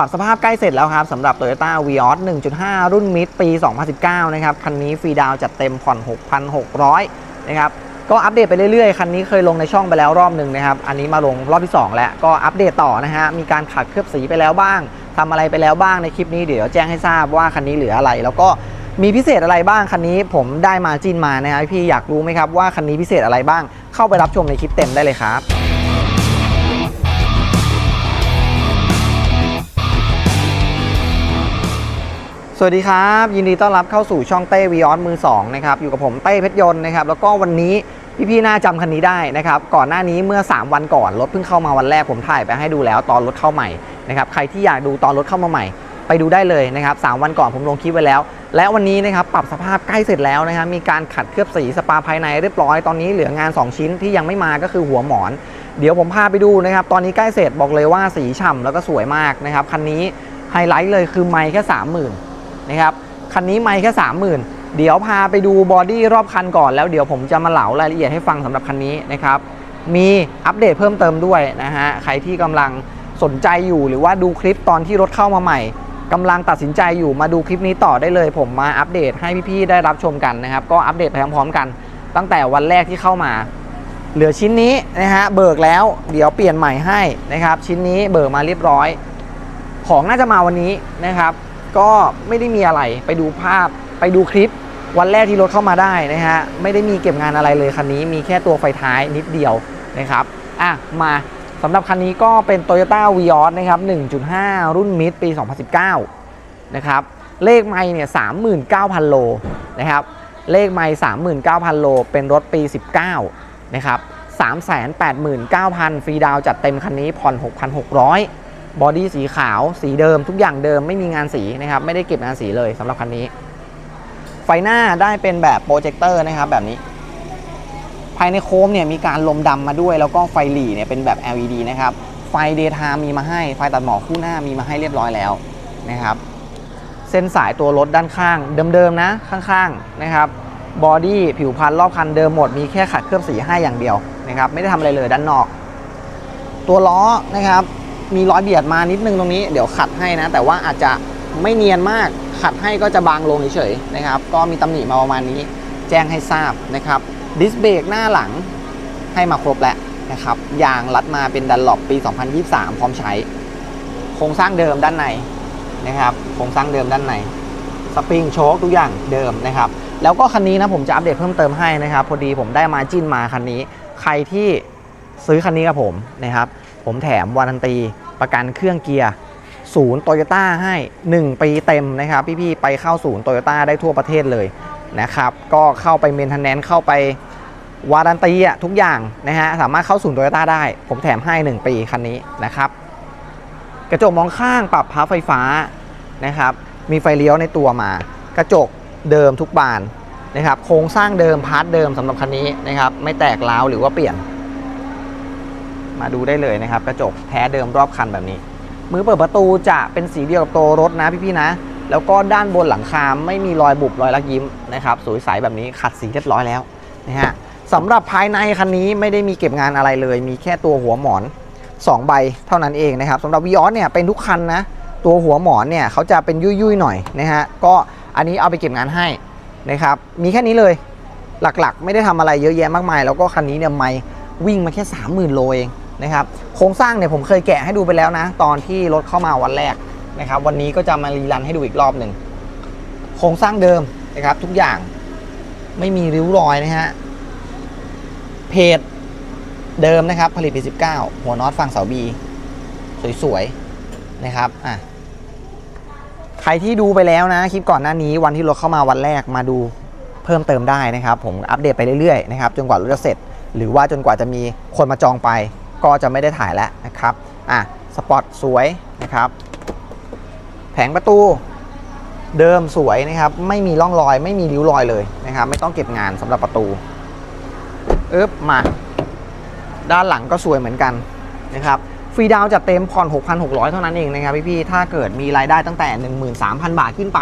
รับสภาพใกล้เสร็จแล้วครับสำหรับ Toyota Vios 1.5 รุ่นมิดปี 2019 นะครับ คันนี้ฟรีดาวจัดเต็มผ่อน 6,600 นะครับ ก็อัปเดตไปเรื่อยๆ คันนี้เคยลงในช่องไปแล้วรอบหนึ่งนะครับ อันนี้มาลงรอบที่ 2 แล้ว ก็อัปเดตต่อนะฮะ มีการขัดเคลือบสีไปแล้วบ้างทำอะไรไปแล้วบ้างในคลิปนี้เดี๋ยวแจ้งให้ทราบว่าคันนี้เหลืออะไร แล้วก็มีพิเศษอะไรบ้างคันนี้ผมได้มาจินมานะฮะพี่อยากรู้ไหมครับว่าคันนี้พิเศษอะไรบ้าง เข้าไปรับชมในคลิปเต็มได้เลยครับ สวัสดีครับ ยินดีต้อนรับเข้าสู่ช่องเต้วีออสมือ2นะครับอยู่กับผมเต้เพชรยนต์นะครับแล้วก็วันนี้พี่ๆน่าจำคันนี้ได้นะครับก่อนหน้านี้เมื่อ 3 วันก่อนรถเพิ่งเข้ามาวันแรกผมถ่ายไปให้ดูแล้วตอนรถเข้าใหม่นะครับใครที่อยากดูตอนรถเข้ามาใหม่ ไปดูได้เลยนะครับสามวันก่อนผมลงคลิปไว้แล้ว และวันนี้นะครับปรับสภาพใกล้เสร็จแล้วนะครับมีการขัดเคลือบสีสปาภายในเรียบร้อยตอนนี้เหลืองาน 2 ชิ้นที่ยังไม่มาก็คือหัวหมอน เดี๋ยวผมพาไปดูนะครับตอนนี้ใกล้เสร็จบอกเลยว่าสีฉ่ำแล้วก็สวยมากนะครับคันนี้ไฮไลท์เลยคือไมค์แค่30,000นะครับ คันนี้ไม่แค่30,000เดี๋ยวพาไปดูบอดี้รอบคันก่อนแล้วเดี๋ยวผมจะมาเหลารายละเอียดให้ฟังสำหรับคันนี้นะครับ มีอัปเดตเพิ่มเติมด้วยนะฮะ ใครที่กำลังสนใจอยู่หรือว่าดูคลิปตอนที่รถเข้ามาใหม่กำลังตัดสินใจอยู่มาดูคลิปนี้ต่อได้เลย ผมมาอัปเดตให้พี่ๆได้รับชมกันนะครับ ก็อัปเดตไปพร้อมๆกัน ตั้งแต่วันแรกที่เข้ามาเหลือชิ้นนี้นะฮะเบิกแล้วเดี๋ยวเปลี่ยนใหม่ให้นะครับ ชิ้นนี้เบิกมาเรียบร้อย ของน่าจะมาวันนี้นะครับ ก็ไม่ได้มีอะไรไปดูภาพไปดูคลิป วันแรกที่รถเข้ามาได้นะฮะไม่ได้มีเก็บงานอะไรเลยคันนี้มีแค่ตัวไฟท้ายนิดเดียวนะครับอะมาสำหรับคันนี้ก็เป็น Toyota Vios นะครับ 1.5 รุ่นมิดปี 2019 นะครับ เลขไม่เนี่ย 39,000 โลนะครับ เลขไม่39,000 โล เป็นรถปี 19 นะครับ 389,000 ฟรีดาวจัดเต็มคันนี้ผ่อน 6,600 บอดี้สีขาว สีเดิม ทุกอย่างเดิมไม่มีงานสีนะครับ ไม่ได้เก็บงานสีเลยสำหรับคันนี้ ไฟหน้าได้เป็นแบบโปรเจคเตอร์นะครับแบบนี้ ภายในโค้มเนี่ยมีการลมดำมาด้วย แล้วก็ไฟหลีเนี่ยเป็นแบบ LED นะครับ ไฟเดย์ไทม์มีมาให้ ไฟตัดหมอกคู่หน้ามีมาให้เรียบร้อยแล้วนะครับ เส้นสายตัวรถด้านข้าง เดิมๆนะข้างๆนะครับ บอดี้ผิวพันรอบคันเดิมหมด มีแค่ขัดเคลือบสีให้อย่างเดียวนะครับ ไม่ได้ทำอะไรเลยด้านนอก ตัวล้อนะครับ มีรอยเบียดมานิดนึงตรงนี้เดี๋ยวขัดให้นะ แต่ว่าอาจจะไม่เนียนมากขัดให้ก็จะบางลงเฉยๆนะครับ ก็มีตำหนิมาประมาณนี้ แจ้งให้ทราบนะครับดิสเบรกหน้าหลังให้มาครบแล้วนะครับยางรัดมาเป็นดันหลบปี 2023 พร้อมใช้ โครงสร้างเดิมด้านในนะครับโครงสร้างเดิมด้านในสปริงโชคทุกอย่างเดิมนะครับ แล้วก็คันนี้นะผมจะอัปเดตเพิ่มเติมให้นะครับ พอดีผมได้มาจิ้นมาคันนี้ ใครที่ซื้อคันนี้กับผมนะครับ ผมแถมวารันตีประกันเครื่องเกียร์ศูนย์โตโยต้าให้ 1 ปีเต็มนะครับ พี่ๆไปเข้าศูนย์โตโยต้าได้ทั่วประเทศเลยนะครับ ก็เข้าไปเมนเทนแนนเข้าไปวารันตีอะทุกอย่างนะฮะสามารถเข้าศูนย์โตโยต้าได้ ผมแถมให้ 1 ปีคันนี้นะครับ กระจกมองข้างปรับพับไฟฟ้านะครับ มีไฟเลี้ยวในตัวมา กระจกเดิมทุกบานนะครับ โครงสร้างเดิมพาร์ทเดิมสำหรับคันนี้นะครับ ไม่แตกร้าวหรือว่าเปลี่ยน มาดูได้เลยนะครับ กระจกแท้เดิมรอบคันแบบนี้ มือเปิดประตูจะเป็นสีเดียวกับตัวรถนะพี่ๆนะ แล้วก็ด้านบนหลังคาไม่มีรอยบุบรอยลักยิ้มนะครับสวยใสแบบนี้ขัดสีเรียบร้อยแล้วนะฮะสำหรับภายในคันนี้ไม่ได้มีเก็บงานอะไรเลย มีแค่ตัวหัวหมอน 2 ใบเท่านั้นเองนะครับสำหรับวีออสเนี่ยเป็นทุกคันนะตัวหัวหมอนเนี่ยเขาจะเป็นยุ่ยๆหน่อยนะฮะก็อันนี้เอาไปเก็บงานให้นะครับมีแค่นี้เลยหลักๆ ไม่ได้ทำอะไรเยอะแยะมากมาย แล้วก็คันนี้เนี่ยไม่วิ่งมาแค่ 30,000 โลเอง นะครับโครงสร้างเนี่ยผมเคยแกะให้ดูไปแล้วนะ ตอนที่รถเข้ามาวันแรกนะครับวันนี้ก็จะมารีรันให้ดูอีกรอบหนึ่งโครงสร้างเดิมนะครับ ทุกอย่างไม่มีริ้วรอยนะฮะเพจเดิมนะครับ ผลิตปี 19 หัวน็อตฝั่งเสาบีสวยๆนะครับอะใครที่ดูไปแล้วนะ คลิปก่อนหน้านี้วันที่รถเข้ามาวันแรกมาดูเพิ่มเติมได้นะครับ ผมอัปเดตไปเรื่อยๆนะครับจนกว่ารถจะเสร็จ หรือว่าจนกว่าจะมีคนมาจองไป ก็จะไม่ได้ถ่ายแล้วนะครับอะสปอร์ตสวยนะครับ แผงประตูเดิมสวยนะครับไม่มีร่องรอย ไม่มีริ้วรอยเลยนะครับ ไม่ต้องเก็บงานสำหรับประตูอึ๊บมา ด้านหลังก็สวยเหมือนกันนะครับฟรีดาวน์จัดเต็มผ่อน 6,600 เท่านั้นเองนะครับพี่ๆถ้าเกิดมีรายได้ตั้งแต่ 13,000 บาทขึ้นไป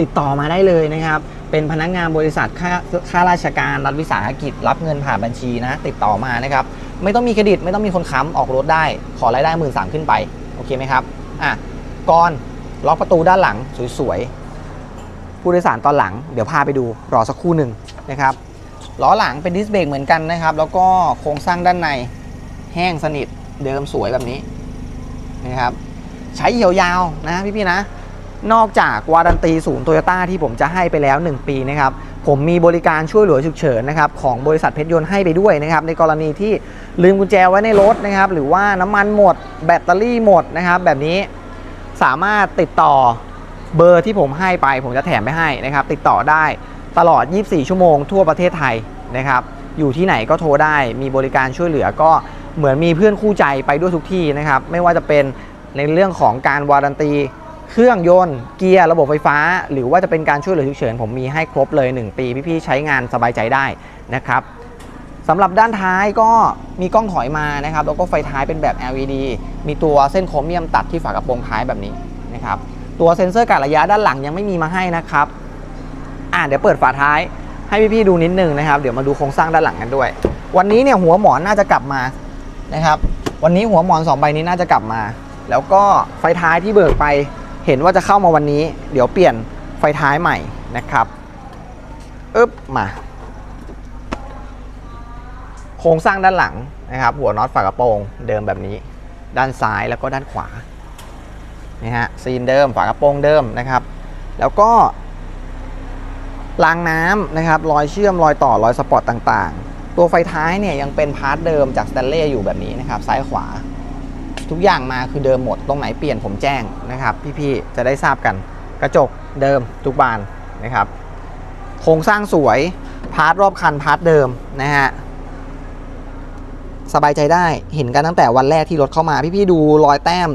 ติดต่อมาได้เลยนะครับ เป็นพนักงานบริษัทค่าค่าราชการรัฐวิสาหกิจ รับเงินผ่านบัญชีนะ ติดต่อมานะครับ ไม่ต้องมีเครดิตไม่ต้องมีคนค้ำออกรถได้ ขอรายได้1 3ื่นสามขึ้นไป โอเคไหมครับ อะกรณ์ล็อกประตูด้านหลังสวยๆ ผู้โดยสารตอนหลังเดี๋ยวพาไปดูรอสักครู่หนึ่งนะครับ ล้อหลังเป็นดิสเบรกเหมือนกันนะครับ แล้วก็โครงสร้างด้านในแห้งสนิทเดิมสวยแบบนี้นะครับ ใช้ยาวนะพี่ๆนะ นอกจากวารันตีศูนย์โตโยต้าที่ผมจะให้ไปแล้ว 1 ปีนะครับ ผมมีบริการช่วยเหลือฉุกเฉินนะครับของบริษัทเพชรยนต์ให้ไปด้วยนะครับ ในกรณีที่ลืมกุญแจไว้ในรถนะครับ หรือว่าน้ำมันหมด แบตเตอรี่หมดนะครับ แบบนี้สามารถติดต่อเบอร์ที่ผมให้ไป ผมจะแถมไปให้นะครับ ติดต่อได้ตลอด 24 ชั่วโมงทั่วประเทศไทยนะครับ อยู่ที่ไหนก็โทรได้ มีบริการช่วยเหลือก็เหมือนมีเพื่อนคู่ใจไปด้วยทุกที่นะครับ ไม่ว่าจะเป็นในเรื่องของการวารันตี เครื่องยนต์เกียร์ระบบไฟฟ้า หรือว่าจะเป็นการช่วยเหลือฉุกเฉินผมมีให้ครบเลย 1 ปี พี่ๆใช้งานสบายใจได้นะครับสำหรับด้านท้ายก็มีกล้องถอยมานะครับแล้วก็ไฟท้ายเป็นแบบ LED มีตัวเส้นโครเมียมตัดที่ฝากระโปรงท้ายแบบนี้นะครับตัวเซ็นเซอร์การระยะด้านหลังยังไม่มีมาให้นะครับอ่าเดี๋ยวเปิดฝาท้ายให้พี่ๆดูนิดนึงนะครับ เดี๋ยวมาดูโครงสร้างด้านหลังกันด้วย วันนี้เนี่ยหัวหมอนน่าจะกลับมานะครับ วันนี้หัวหมอนสองใบนี้น่าจะกลับมา แล้วก็ไฟท้ายที่เบิกไป เห็นว่าจะเข้ามาวันนี้ เดี๋ยวเปลี่ยนไฟท้ายใหม่นะครับอึ๊บมา โครงสร้างด้านหลังนะครับ หัวน็อตฝากระโปรงเดิมแบบนี้ ด้านซ้ายแล้วก็ด้านขวานี่ฮะซีนเดิมฝากระโปรงเดิมนะครับ แล้วก็รางน้ำนะครับรอยเชื่อมรอยต่อรอยสปอร์ตต่างๆ ตัวไฟท้ายเนี่ยยังเป็นพาร์ทเดิมจากสแตนเล่อยู่แบบนี้นะครับ ซ้ายขวา ทุกอย่างมาคือเดิมหมด ตรงไหนเปลี่ยนผมแจ้งนะครับ พี่ๆจะได้ทราบกัน กระจกเดิมทุกบานนะครับ โครงสร้างสวย พาร์ทรอบคันพาร์ทเดิมนะฮะสบายใจได้เห็นกันตั้งแต่วันแรกที่รถเข้ามา พี่ๆดูรอยแต้ม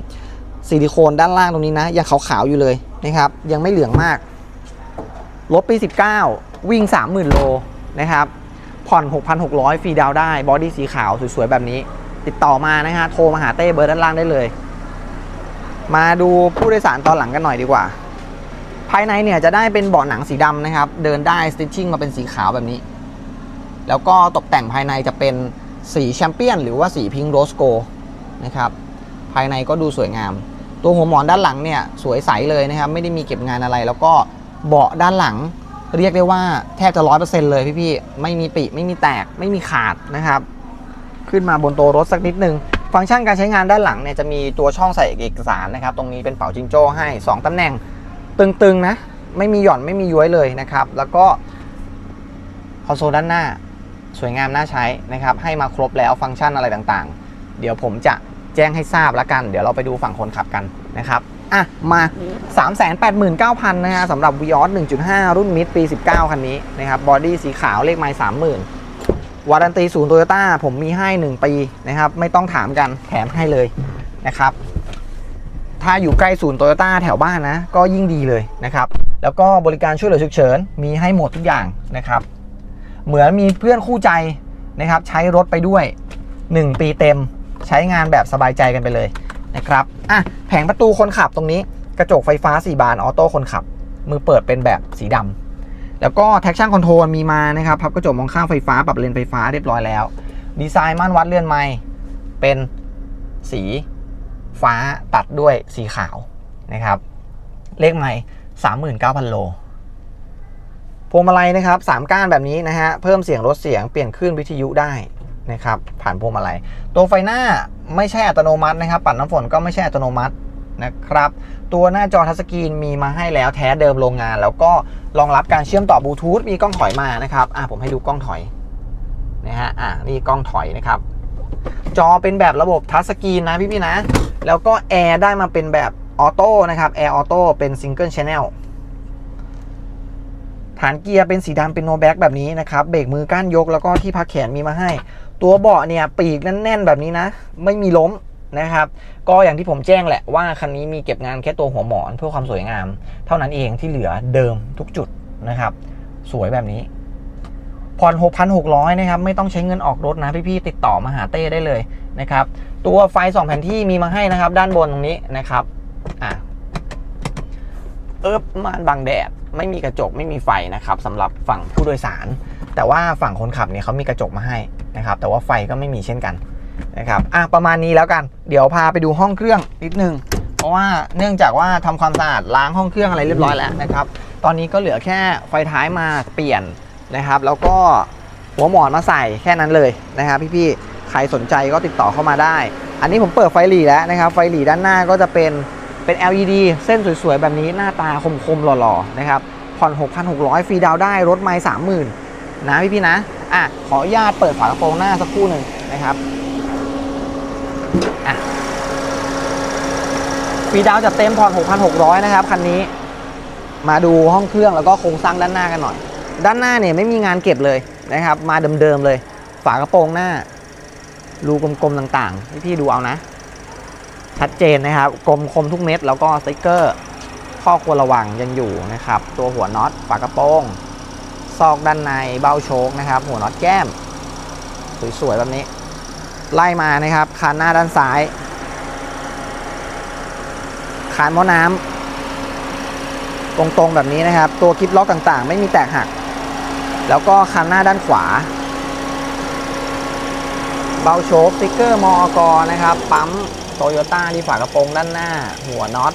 ซิลิโคนด้านล่างตรงนี้นะยังขาวๆอยู่เลยนะครับ ยังไม่เหลืองมากรถปี 19 วิ่ง 30,000 โลนะครับ ผ่อน 6,600 ฟรีดาวได้ บอดี้สีขาว สวย ๆ แบบนี้ ติดต่อมานะฮะโทรมาหาเต้เบอร์ด้านล่างได้เลย มาดูผู้โดยสารตอนหลังกันหน่อยดีกว่า ภายในเนี่ยจะได้เป็นเบาะหนังสีดำนะครับ เดินได้สติชชิ่งมาเป็นสีขาวแบบนี้ แล้วก็ตกแต่งภายในจะเป็นสีแชมเปี้ยนหรือว่าสีพิงโรสโกนะครับภายในก็ดูสวยงาม ตัวหัวหมอนด้านหลังเนี่ยสวยใสเลยนะครับ ไม่ได้มีเก็บงานอะไร แล้วก็เบาะด้านหลังเรียกได้ว่าแทบจะร้อยเปอร์เซ็นต์เลยพี่ๆ ไม่มีปิ ไม่มีแตก ไม่มีขาดนะครับ ขึ้นมาบนตัวรถสักนิดนึง ฟังก์ชันการใช้งานด้านหลังเนี่ยจะมีตัวช่องใส่เอกสารนะครับ ตรงนี้เป็นเป๋าจิงโจ้ให้ 2ตำแหน่งตึงๆนะ ไม่มีหย่อนไม่มีย้วยเลยนะครับ แล้วก็คอนโซลด้านหน้าสวยงามน่าใช้นะครับ ให้มาครบแล้วฟังก์ชันอะไรต่างๆ เดี๋ยวผมจะแจ้งให้ทราบแล้วกัน เดี๋ยวเราไปดูฝั่งคนขับกันนะครับอะมา 389,000นะฮะสำหรับ v ีออ1.5 รุ่นมิดปี 19 คันนี้นะครับบอดี้สีขาวเลขไมล์30,000 วารันตีศูนย์โตโยต้าผมมีให้ 1 ปีนะครับ ไม่ต้องถามกันแถมให้เลยนะครับ ถ้าอยู่ใกล้ศูนย์โตโยต้าแถวบ้านนะ ก็ยิ่งดีเลยนะครับ แล้วก็บริการช่วยเหลือฉุกเฉิน มีให้หมดทุกอย่างนะครับ เหมือนมีเพื่อนคู่ใจนะครับ ใช้รถไปด้วย 1 ปีเต็มใช้งานแบบสบายใจกันไปเลยนะครับอะแผงประตูคนขับตรงนี้กระจกไฟฟ้า 4 บานออโต้คนขับ มือเปิดเป็นแบบสีดำ แล้วก็ traction control มีมานะครับพับกระจกมองข้างไฟฟ้าปรับเลนไฟฟ้าเรียบร้อยแล้ว ดีไซน์ม่านวัดเลื่อนไม้เป็นสีฟ้าตัดด้วยสีขาวนะครับ เลขไม้39,000 โลพวงมาลัยนะครับสามก้านแบบนี้นะฮะ เพิ่มเสียงลดเสียงเปลี่ยนคลื่นวิทยุได้นะครับ ผ่านพวงมาลัยตัวไฟหน้าไม่ใช่อัตโนมัตินะครับ ปัดน้ำฝนก็ไม่ใช่อัตโนมัตินะครับ ตัวหน้าจอทัชสกรีนมีมาให้แล้วแท้เดิมโรงงาน แล้วก็ รองรับการเชื่อมต่อบลูทูธมีกล้องถอยมานะครับอะผมให้ดูกล้องถอยนะฮะอะนี่กล้องถอยนะครับ จอเป็นแบบระบบทัชสกรีนนะพี่ๆนะ แล้วก็แอร์ได้มาเป็นแบบออโต้นะครับแอร์ออโต้เป็นซิงเกิลชแนลฐานเกียร์เป็นสีดำเป็นโนแบ็กแบบนี้นะครับเบรกมือก้านยกแล้วก็ที่พักแขนมีมาให้ ตัวเบาะเนี่ยปีกแน่นๆแบบนี้นะ ไม่มีล้ม นะครับ ก็อย่างที่ผมแจ้งแหละว่าคันนี้มีเก็บงานแค่ตัวหัวหมอนเพื่อความสวยงาม เท่านั้นเองที่เหลือเดิมทุกจุดนะครับ สวยแบบนี้ผ่อน6,600นะครับ ไม่ต้องใช้เงินออกรถนะพี่ๆติดต่อมาหาเต้ได้เลยนะครับ ตัวไฟสองแผ่นที่มีมาให้นะครับ ด้านบนตรงนี้นะครับอะเอิบม่านบังแดดไม่มีกระจกไม่มีไฟนะครับสำหรับฝั่งผู้โดยสาร แต่ว่าฝั่งคนขับเนี่ยเขามีกระจกมาให้นะครับ แต่ว่าไฟก็ไม่มีเช่นกัน นะครับอะประมาณนี้แล้วกัน เดี๋ยวพาไปดูห้องเครื่องนิดนึง เพราะว่าเนื่องจากว่าทำความสะอาดล้างห้องเครื่องอะไรเรียบร้อยแล้วนะครับตอนนี้ก็เหลือแค่ไฟท้ายมาเปลี่ยนนะครับ แล้วก็หัวหมอนมาใส่แค่นั้นเลยนะครับพี่ๆใครสนใจก็ติดต่อเข้ามาได้ อันนี้ผมเปิดไฟหลีแล้วนะครับ ไฟหลีด้านหน้าก็จะเป็นเป็น LED เส้นสวยๆ แบบนี้หน้าตาคมๆหล่อๆนะครับผ่อน 6,600 ฟรีดาวได้รถไม่30,000 นะพี่ๆนะอะขออนุญาตเปิดฝากระโปรงหน้าสักครู่หนึ่งนะครับอะ ฟีดาวจัดเต็มผ่อน 6,600 นะครับ คันนี้ มาดูห้องเครื่องแล้วก็โครงสร้างด้านหน้ากันหน่อย ด้านหน้าเนี่ยไม่มีงานเก็บเลยนะครับ มาเดิมๆเลย ฝากระโปรงหน้า รูกลมๆต่างๆพี่ๆดูเอานะ ชัดเจนนะครับ กลมคมทุกเม็ด แล้วก็สติกเกอร์ ข้อควรระวังยังอยู่นะครับ ตัวหัวน็อต ฝากระโปรงซอกด้านในเบ้าโชคนะครับ หัวน็อตแก้ม สวยๆแบบนี้ ไล่มานะครับคานหน้าด้านซ้าย คานหม้อน้ำตรงๆแบบนี้นะครับ ตัวคลิปล็อกต่างๆ ไม่มีแตกหัก แล้วก็คันหน้าด้านขวา เบาโชคสติ๊กเกอร์มอกนะครับ ปั๊มโตโยต้าที่ฝากระโปรงด้านหน้า หัวน็อต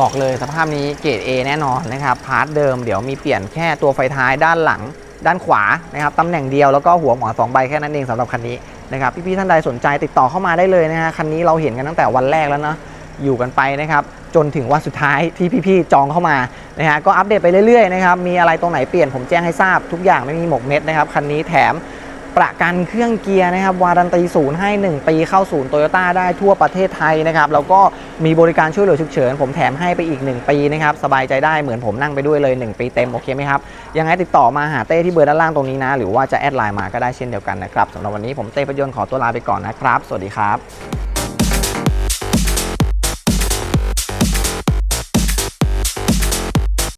บอกเลยสภาพนี้เกรด A แน่นอนนะครับพาร์ทเดิมเดี๋ยวมีเปลี่ยนแค่ตัวไฟท้ายด้านหลัง ด้านขวานะครับตำแหน่งเดียวแล้วก็หัวหมอสองใบแค่นั้นเองสำหรับคันนี้นะครับพี่ๆท่านใดสนใจติดต่อเข้ามาได้เลยนะฮะคันนี้เราเห็นกันตั้งแต่วันแรกแล้วเนาะ อยู่กันไปนะครับจนถึงวันสุดท้ายที่พี่ๆจองเข้ามานะฮะก็อัปเดตไปเรื่อยๆนะครับมีอะไรตรงไหนเปลี่ยนผมแจ้งให้ทราบทุกอย่างไม่มีหมกเม็ดนะครับคันนี้แถมประกันเครื่องเกียร์นะครับวารันตีศูนย์ให้ 1 ปีเข้าศูนย์โตโยต้าได้ทั่วประเทศไทยนะครับแล้วก็มีบริการช่วยเหลือฉุกเฉิน ผมแถมให้ไปอีก 1 ปีนะครับสบายใจได้เหมือนผมนั่งไปด้วยเลย 1 ปีเต็ม โอเคไหมครับ ยังไงติดต่อมาหาเต้ที่เบอร์ด้านล่างตรงนี้นะ หรือว่าจะแอดไลน์มาก็ได้เช่นเดียวกันนะครับสำหรับวันนี้ผมเต้ประยนต์ขอตัวลาไปก่อนนะครับ สวัสดีครับ